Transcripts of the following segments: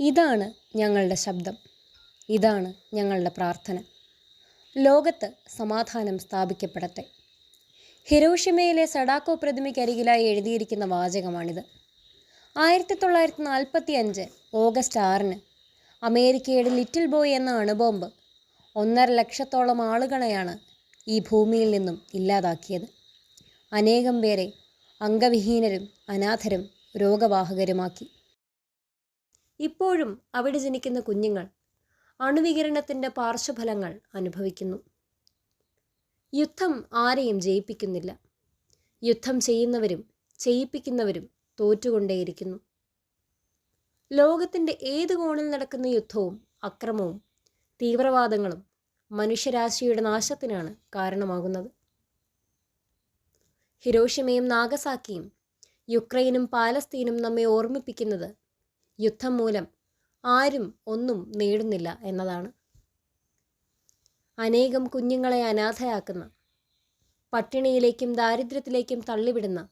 ഇതാണ് ഞങ്ങളുടെ ശബ്ദം. ഇതാണ് ഞങ്ങളുടെ പ്രാർത്ഥന. ലോകത്ത് സമാധാനം സ്ഥാപിക്കപ്പെടട്ടെ. ഹിരോഷിമയിലെ സഡാക്കോ പ്രതിമയ്ക്കരികിലായി എഴുതിയിരിക്കുന്ന വാചകമാണിത്. ആയിരത്തി തൊള്ളായിരത്തി നാൽപ്പത്തി അഞ്ച് ഓഗസ്റ്റ് ആറിന് അമേരിക്കയുടെ ലിറ്റിൽ ബോയ് എന്ന അണുബോംബ് ഒന്നര ലക്ഷത്തോളം ആളുകളെയാണ് ഈ ഭൂമിയിൽ നിന്നും ഇല്ലാതാക്കിയത്. അനേകം പേരെ അംഗവിഹീനരും അനാഥരും രോഗവാഹകരുമാക്കി. ഇപ്പോഴും അവിടെ ജനിക്കുന്ന കുഞ്ഞുങ്ങൾ അണുവികിരണത്തിന്റെ പാർശ്വഫലങ്ങൾ അനുഭവിക്കുന്നു. യുദ്ധം ആരെയും ജയിപ്പിക്കുന്നില്ല. യുദ്ധം ചെയ്യുന്നവരും ചെയ്യിപ്പിക്കുന്നവരും തോറ്റുകൊണ്ടേയിരിക്കുന്നു. ലോകത്തിന്റെ ഏത് കോണിൽ നടക്കുന്ന യുദ്ധവും അക്രമവും തീവ്രവാദങ്ങളും മനുഷ്യരാശിയുടെ നാശത്തിനാണ് കാരണമാകുന്നത്. ഹിരോഷിമയും നാഗസാക്കിയും യുക്രൈനും പാലസ്തീനും നമ്മെ ഓർമ്മിപ്പിക്കുന്നത് യുദ്ധം മൂലം ആരും ഒന്നും നേടുന്നില്ല എന്നതാണ്. അനേകം കുഞ്ഞുങ്ങളെ അനാഥയാക്കുന്ന പട്ടിണിയിലേക്കും ദാരിദ്ര്യത്തിലേക്കും തള്ളിവിടുന്ന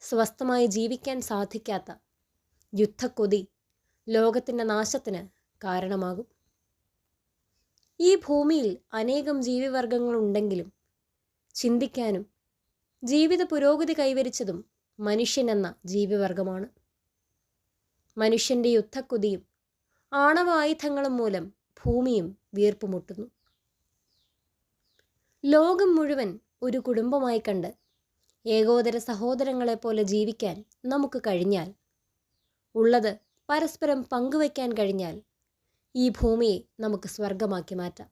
സ്വസ്ഥമായി ജീവിക്കാൻ സാധിക്കാത്ത യുദ്ധക്കൊതി ലോകത്തിന്റെ നാശത്തിന് കാരണമാകും. ഈ ഭൂമിയിൽ അനേകം ജീവിവർഗങ്ങളുണ്ടെങ്കിലും ചിന്തിക്കാനും ജീവിത പുരോഗതി കൈവരിച്ചതും മനുഷ്യനെന്ന ജീവിവർഗമാണ്. മനുഷ്യന്റെ യുദ്ധക്കുതിയും ആണവായുധങ്ങളും മൂലം ഭൂമിയും വീർപ്പുമുട്ടുന്നു. ലോകം മുഴുവൻ ഒരു കുടുംബമായി കണ്ട് ഏകോദര സഹോദരങ്ങളെ പോലെ ജീവിക്കാൻ നമുക്ക് കഴിഞ്ഞാൽ ഉള്ളത് പരസ്പരം പങ്കുവയ്ക്കാൻ കഴിഞ്ഞാൽ ഈ ഭൂമിയെ നമുക്ക് സ്വർഗമാക്കി മാറ്റാം.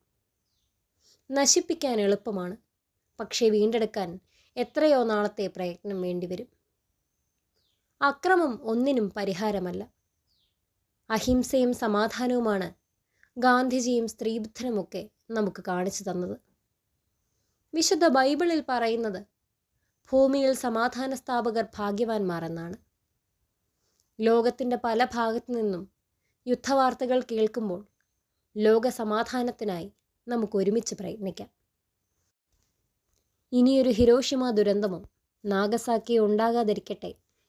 നശിപ്പിക്കാൻ എളുപ്പമാണ് പക്ഷേ വീണ്ടെടുക്കാൻ എത്രയോ നാളത്തെ പ്രയത്നം വേണ്ടിവരും. അക്രമം ഒന്നിനും പരിഹാരമല്ല. അഹിംസയും സമാധാനവുമാണ് ഗാന്ധിജിയും സ്ത്രീബുദ്ധനുമൊക്കെ നമുക്ക് കാണിച്ചു തന്നത്. വിശുദ്ധ ബൈബിളിൽ പറയുന്നത് ഭൂമിയിൽ സമാധാന സ്ഥാപകർ ഭാഗ്യവാന്മാർ എന്നാണ് ലോകത്തിന്റെ പല ഭാഗത്തു നിന്നും യുദ്ധവാർത്തകൾ കേൾക്കുമ്പോൾ ലോക സമാധാനത്തിനായി നമുക്ക് ഒരുമിച്ച് പ്രയത്നിക്കാം. ഇനിയൊരു ഹിരോഷിമ ദുരന്തമോ നാഗസാക്കി ഉണ്ടാകാതിരിക്കട്ടെ